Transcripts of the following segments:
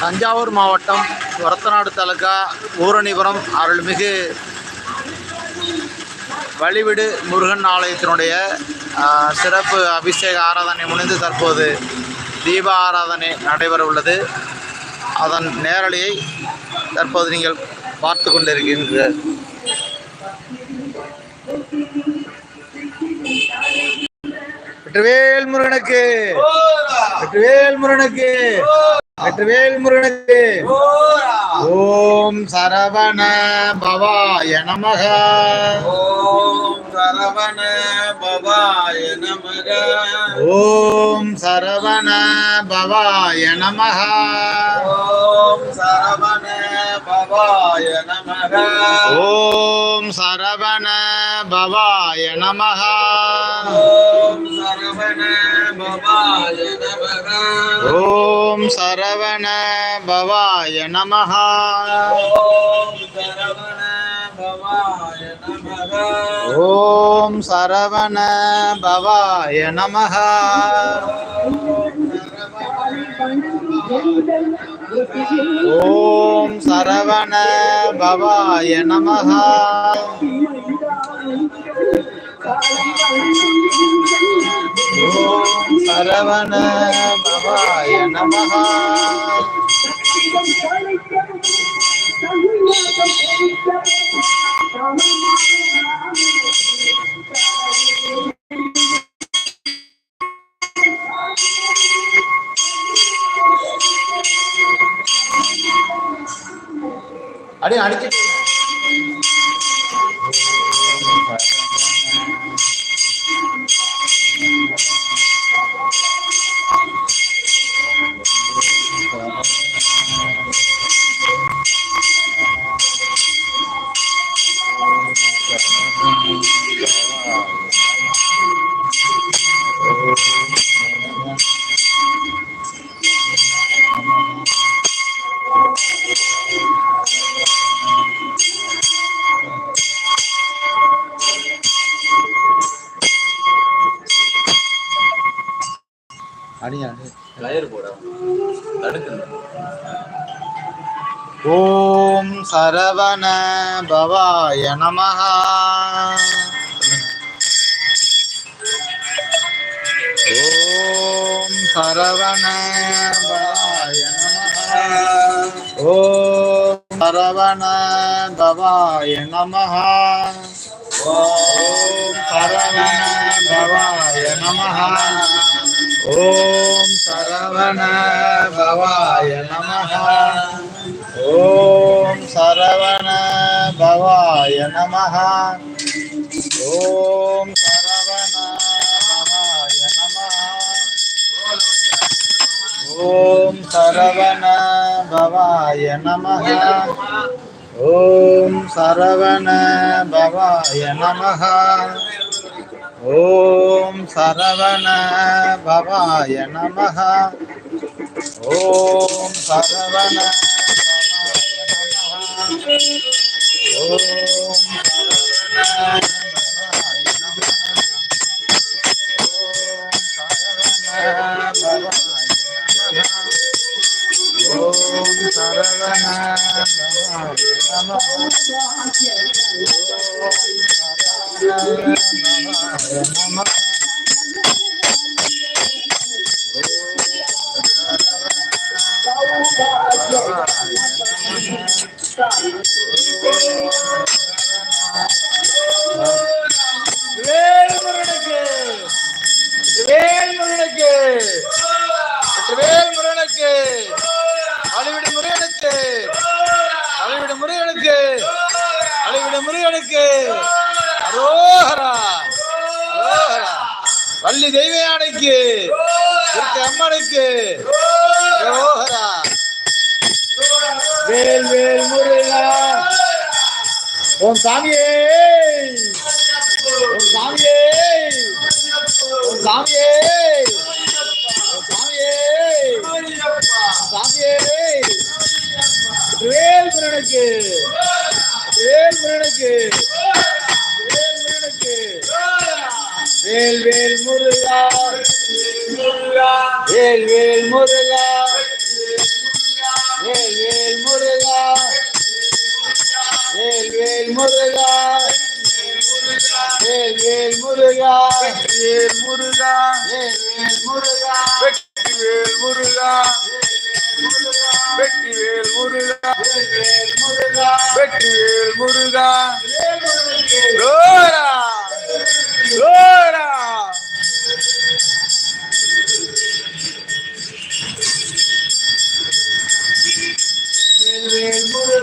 தஞ்சாவூர் மாவட்டம் ஒரத்தநாடு தாலுகா ஊரணிபுரம் அருள்மிகு வழிவிடு முருகன் ஆலயத்தினுடைய சிறப்பு அபிஷேக ஆராதனை முடிந்து தற்போது தீப ஆராதனை நடைபெற உள்ளது. அதன் நேரலையை தற்போது நீங்கள் பார்த்து கொண்டிருக்கின்ற வெற்றிவேல் முருகனுக்கு. வெற்றிவேல் முருகனுக்கு. வெற்றிவேல் முருகனுக்கு. ஓம் சரவண பவாய நமக. ஓம் சரவண பவாய நமக. ஓம் சரவண பவாய நமக. ஓம் சரவண பவாய நமக ஓம் சரவண பவாய நமக ஓம் சரவண பவாய நமக ஓம் சரவண பவாய நமக ஓம் சரவண பவாய நமக சரவண பவாய நமஹா. அடி அடிச்சு அடி போட. தடுக்கல ஓம் சரவண பவாய நமஹா. ஓம் சரவண பவாய நமஹா. ஓம் சரவண பவாய நமஹா. ஓம் சரவண பவாய நமஹா. ஓம் சரவண பவாய நமக ஓம் சரவண பவாய நமக ஓம் சரவண பவாய நமக ஓம் சரவண பவாய நமக ஓம் சரவண பவாய நமக ஓம் சரவண பவாய நம ஓம் சரவண ஓம் சரவண பவாய நம ஓம் சரவண வேல்முருகனுக்கு வேல்முருகனுக்கு தெய்வ யானைக்கு அம்மனுக்கு. வேல் வேல் முருகா. உன் சாமியே. உன் சாமியே. உன் சாமியே. சாமியே. சாமியே. வேல் முருகனுக்கு வேல் முருகா. வேல் முருகா. வேல் வேல் முருகா. முருகா. வெற்றிவேல் முருகா. வேல் முருகா. முருகா. வேல் முருகனுக்கு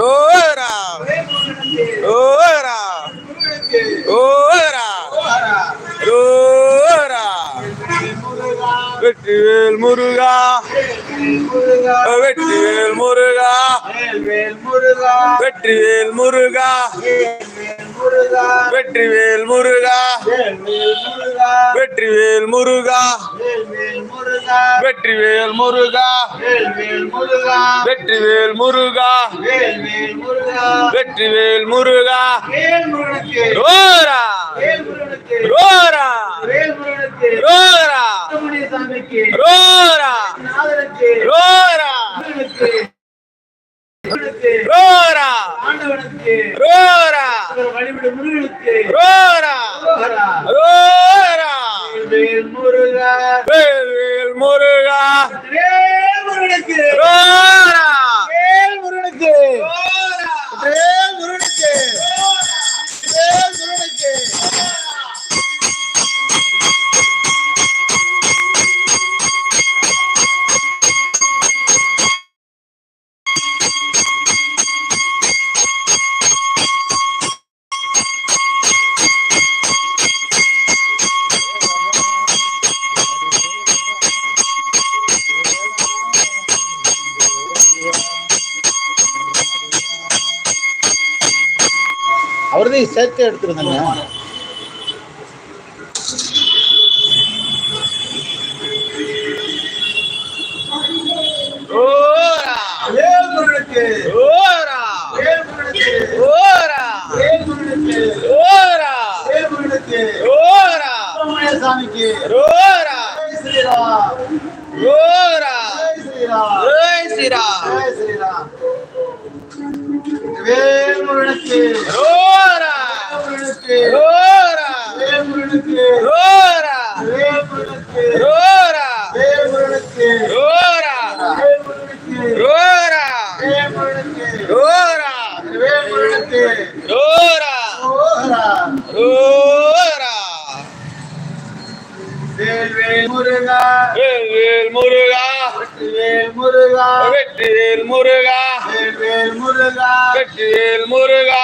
ரோரா ரோரா ரோரா ரோரா வெற்றிவேல் முருகா வெற்றிவேல் முருகா. வெற்றிவேல் முருகா. வெற்றிவேல் முருகா. வெற்றிவேல் முருகா. வெற்றிவேல் முருகா. வெற்றிவேல் முருகா. வெற்றிவேல் முருகா. ரோரா ரோரா. ரோரா. ரோரா. ரோரா. ரோரா. ரோரா. ரோரா. ரோரா. வேல் முருகா. முருகா. முருகனுக்கு ரோரா சுப்பிரமணிய சாமிக்கு ரோரா ரோரா ஜெய் ஸ்ரீராம். ஜெய் ஸ்ரீராம். ஜெய் ஸ்ரீராம். வேல் முருகனுக்கு ரோரா முருகனுக்கு ரோரா. ரோரா. ரோரா. ரோரா. ரோரா. ரோரா. ரோரா. ரோரா. வேல் வேல் முருகா. வேல் முருகா. வேல் முருகா. வெற்றிவேல் முருகா. வேல் முருகா. வெற்றிவேல் முருகா.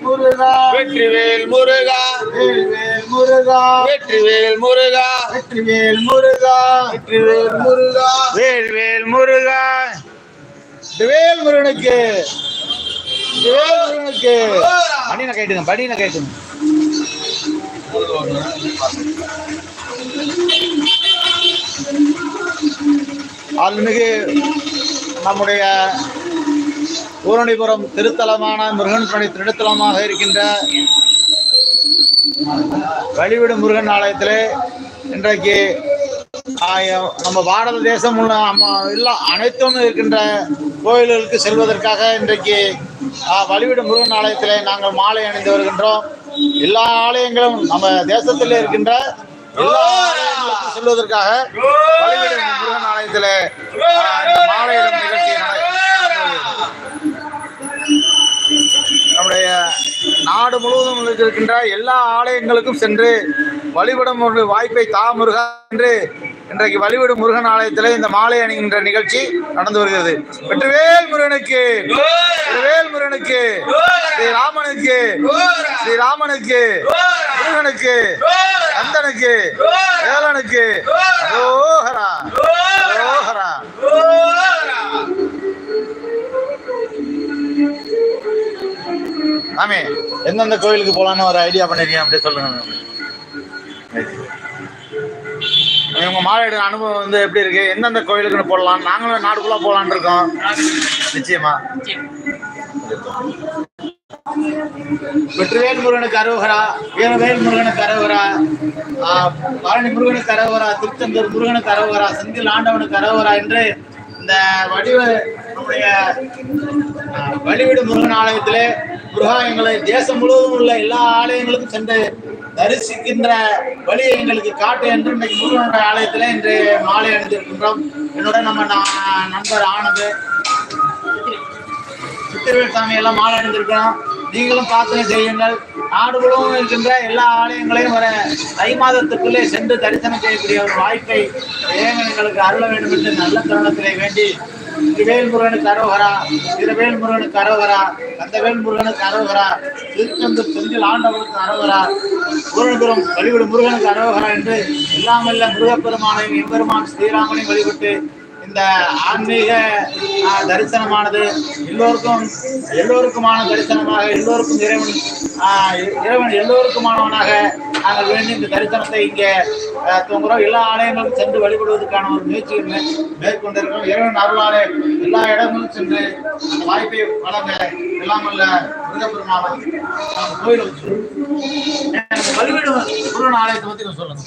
முருகா. வெற்றிவேல் முருகா. வேல் வேல் முருகா. வெற்றிவேல் முருகா. வெற்றிவேல் முருகா. வெற்றிவேல் முருகா. வேல் வேல் முருகா. வேல் முருகனுக்கு. வேல் முருகனுக்கு. படின கேட்டுங்க படின கேட்டுங்க அருள்மிகு நம்முடைய பூரணிபுரம் திருத்தலமான முருகன் திருத்தலமாக இருக்கின்ற வழிவிடும் முருகன் ஆலயத்திலே இன்றைக்கு நம்ம பாரத தேசம் உள்ள நம்ம எல்லாம் அனைத்தும் இருக்கின்ற கோயில்களுக்கு செல்வதற்காக இன்றைக்கு வழிவிடும் முருகன் ஆலயத்திலே நாங்கள் மாலை அணிந்து வருகின்றோம். எல்லா ஆலயங்களும் நம்ம தேசத்தில் இருக்கின்ற எல்லா ஆலயங்களுக்கும் செல்வதற்காக வழிவிடும் முருகன் ஆலயத்திலே மாலையிடும் நிகழ்ச்சி நட- நம்முடைய நாடு முழுவதும் இருக்கின்ற எல்லா ஆலயங்களுக்கும் சென்று வழிபடும் ஒரு வாய்ப்பை தா முருகா என்று இன்றைக்கு வழிபடும் முருகன் ஆலயத்தில் இந்த மாலை அணிகின்ற நிகழ்ச்சி நடந்து வருகிறது. வெற்றிவேல் முருகனுக்கு வெற்றிவேல் முருகனுக்கு ஸ்ரீராமனுக்கு ஸ்ரீராமனுக்கு முருகனுக்கு கந்தனுக்கு வேலனுக்கு ஓஹரா ஓஹரா ஆமே. எந்தெந்த கோயிலுக்கு போகலான்னு ஒரு ஐடியா பண்ணிருக்கீங்க அப்படியே சொல்லுங்க. உங்க மாலையிட அனுபவம் வந்து எப்படி இருக்கு? எந்தெந்த கோயிலுக்குன்னு போடலாம்? நாங்களும் நாடுக்குள்ள போலான்னு இருக்கோம். நிச்சயமா. வெற்றிவேல் முருகனுக்கு அரோகரா வீரவேல் முருகனுக்கு அரோகரா பழனி முருகனுக்கு அரோகரா திருச்செந்தூர் முருகனுக்கு அரோகரா செந்தில் ஆண்டவனுக்கு அரோகரா என்று இந்த வடிவ நம்முடைய வழிவிடு முருகன் ஆலயத்திலே முருகா எங்களை தேசம் முழுவதும் உள்ள எல்லா ஆலயங்களுக்கும் சென்று தரிசிக்கின்ற வழியை எங்களுக்கு காட்டு என்று இன்னைக்கு முருகனுடைய ஆலயத்திலே இன்று மாலை அணிந்திருக்கின்றோம். என்னோட நம்ம நண்பர் ஆனது. சித்திரவேல் சாமி எல்லாம் மாலை அணிந்திருக்கிறோம் நீங்களும் பிரார்த்தனை செய்யுங்கள். நாடு முழுவதும் இருக்கின்ற எல்லா ஆலயங்களையும் வர தை மாதத்துக்குள்ளே சென்று தரிசனம் செய்யக்கூடிய ஒரு வாய்ப்பை இறைவன் எங்களுக்கு அருள வேண்டும் என்று நல்ல தருணத்திலே வேண்டி திருவேல் முருகனுக்கு அரோகரா திருவேல் முருகனுக்கு அரோகரா கந்தவேல் முருகனுக்கு அரோகரா திருச்செந்தூர் செந்தில் ஆண்டவனுக்கு அரோகரா பூரணபுரம் வழிபடு முருகனுக்கு அரோகரா என்று இல்லாமல்ல முருகப்பெருமானையும் எம்பெருமான் ஸ்ரீராமனையும் வழிபட்டு இந்த ஆன்மீக தரிசனமானது எல்லோருக்கும் எல்லோருக்குமான தரிசனமாக எல்லோருக்கும் இறைவன் இறைவன் எல்லோருக்குமானவனாக நாங்கள் வேண்டி இந்த தரிசனத்தை இங்கே தூங்குறோம். எல்லா ஆலயங்களும் சென்று வழிபடுவதற்கான ஒரு முயற்சியை மேற்கொண்டிருக்கிறோம். இறைவன் அருளாலே எல்லா இடங்களும் சென்று அந்த வாய்ப்பை வழங்க எல்லாம் உள்ள முருகப்பெருமானம் கோயில் வச்சு முருகன் ஆலயத்தை பற்றி நான் சொல்லுங்க.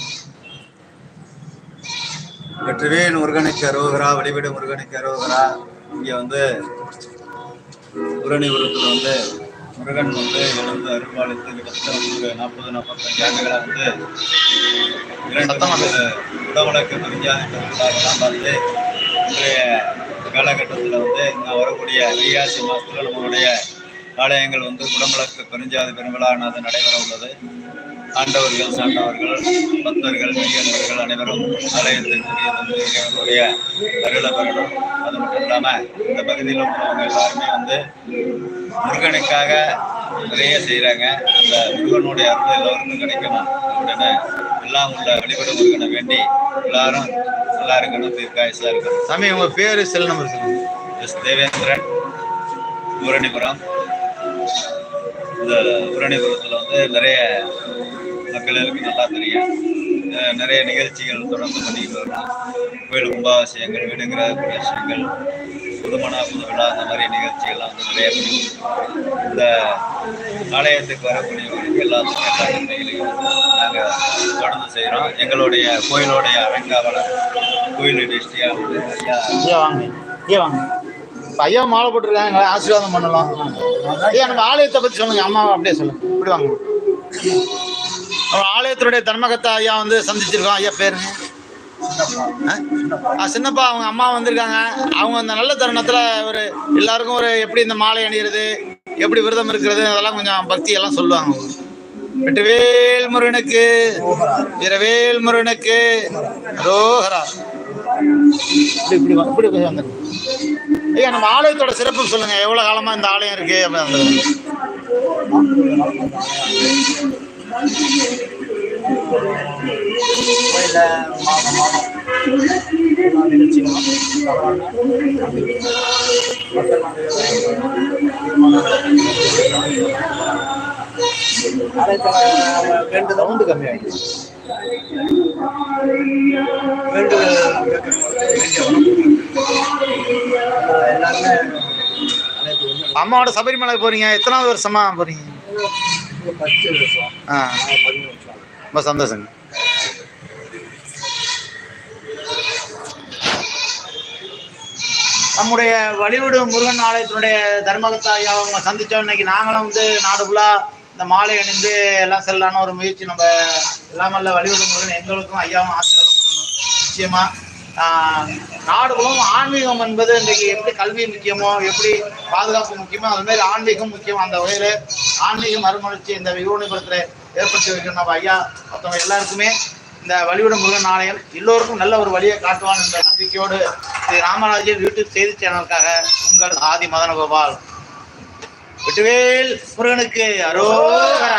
வெற்றிவேல் முருகனுக்கு அரோகரா வழிபடு முருகனுக்கு அரோகரா. இங்கே வந்து புரணிபுரத்தில் வந்து முருகன் வந்து எழுந்து அருள்பாலித்து கிட்டத்தட்ட ஒரு நாற்பது நாற்பத்தஞ்சு ஆண்டுகளாக வந்து இரண்டு உடவழக்கு மரியாதை பெருவிழாவெல்லாம் பார்த்து இன்றைய காலகட்டத்தில் வந்து இங்கே வரக்கூடிய வைகாசி மாதத்தில் நம்மளுடைய ஆலயங்கள் வந்து குடமுழக்கு பெருஞ்சாதி பெருவிழானது நடைபெற உள்ளது. ஆண்டவர்கள் சாண்டவர்கள் பக்தர்கள் மெய்யன்பர்கள் அனைவரும் ஆலயத்திற்கு வந்து இறைவனுடைய அருளை பெறணும். அது மட்டும் இல்லாமல் இந்த பகுதியில் உள்ளவங்க எல்லாருமே வந்து முருகனுக்காக நிறைய செய்கிறாங்க அந்த முருகனுடைய அருள் எல்லோருக்கும் கிடைக்கணும். அப்படின்னு எல்லாம் உள்ள வழிபட முருகனை வேண்டி எல்லாரும் நல்லா இருக்கணும் தீர்க்காயசா இருக்கணும். சாமி உங்க பேரு செல் நம்பர் சொல்லுங்க. எஸ் தேவேந்திரன் பூரணிபுரம். இந்த பூரணிபுரத்தில் வந்து நிறைய மக்களுக்கு நல்லா தெரியும். நிறைய நிகழ்ச்சிகள் தொடர்ந்து பண்ணிக்கிட்டு வரோம் கோயில் கும்பாபிஷேகங்கள் வீடுங்கிற விஷயங்கள் புதுமண புது விழா அந்த மாதிரி நிகழ்ச்சிகள்லாம் வந்து நிறைய பண்ணிக்கிட்டு இந்த ஆலயத்துக்கு வரக்கூடியவங்களுக்கு எல்லாத்துக்கும் எல்லா நன்மைகளையும் நாங்கள் தொடர்ந்து செய்கிறோம் எங்களுடைய கோயிலுடைய அலங்காவலர் கோயில் டிஸ்டியாக வந்து ஐயா வாங்க. ஐயா வாங்க. ஐயா மாலை போட்டிருக்காங்க ஆசீர்வாதம் பண்ணலாம். ஐயா நம்ம ஆலயத்தை பத்தி சொல்லுங்க அம்மா அப்படியே சொல்லுங்க. இப்படி வாங்க நம்ம ஆலயத்தினுடைய தன்மகத்தை ஐயா வந்து சந்திச்சிருக்கோம் ஐயா பேரு? சின்னப்பா அவங்க அம்மா வந்திருக்காங்க. அவங்க அந்த நல்ல தருணத்துல ஒரு எல்லாருக்கும் ஒரு எப்படி இந்த மாலை அணிகிறது எப்படி விரதம் இருக்கிறது அதெல்லாம் கொஞ்சம் பக்தி எல்லாம் சொல்லுவாங்க. வெற்றிவேல் முருகனுக்கு இரவேல் முருகனுக்கு ரோஹரா இப்படி இப்படி இப்படி வந்துருக்கு ஐயா நம்ம ஆலயத்தோட சிறப்பு சொல்லுங்க. எவ்வளவு காலமா இந்த ஆலயம் இருக்கு? அப்படி வந்துருங்க சவுண்டு ரெண்டு அம்மாவோட சபரிமலை போறீங்க எத்தனாவது வருஷமா போறீங்க? ஆ. ரொம்ப சந்தோஷங்க. நம்முடைய வழிவிடு முருகன் ஆலயத்தினுடைய தர்மகத்தா ஐயா அவங்க சந்திச்சோம். இன்னைக்கு நாங்களும் வந்து நாடு ஃபுல்லா இந்த மாலை அணிந்து எல்லாம் செல்லலான்னு ஒரு முயற்சி நம்ம எல்லாமல்ல வழிவிடு முருகன் எங்களுக்கும் ஐயாவும் ஆசீர்வாதம் பண்ணணும். நிச்சயமா. நாடுகளும் ஆன்மீகம் என்பது இன்றைக்கு எப்படி கல்வி முக்கியமோ எப்படி பாதுகாப்பு முக்கியமோ அது மாதிரி ஆன்மீகம் முக்கியம். அந்த வகையில் ஆன்மீக மறுமலர்ச்சி இந்த யூனிபுரத்தில் ஏற்படுத்தி வைக்கணும். நம்ம ஐயா மற்றவங்க எல்லாருக்குமே இந்த வழிவிட முருகன் ஆலயம் எல்லோருக்கும் நல்ல ஒரு வழியை காட்டுவான் என்ற நம்பிக்கையோடு ஸ்ரீ ராமராஜன் யூடியூப் செய்தி சேனலுக்காக உங்கள் ஆதி மதன கோபால் வெட்டுவேல் முருகனுக்கு அரோகரா.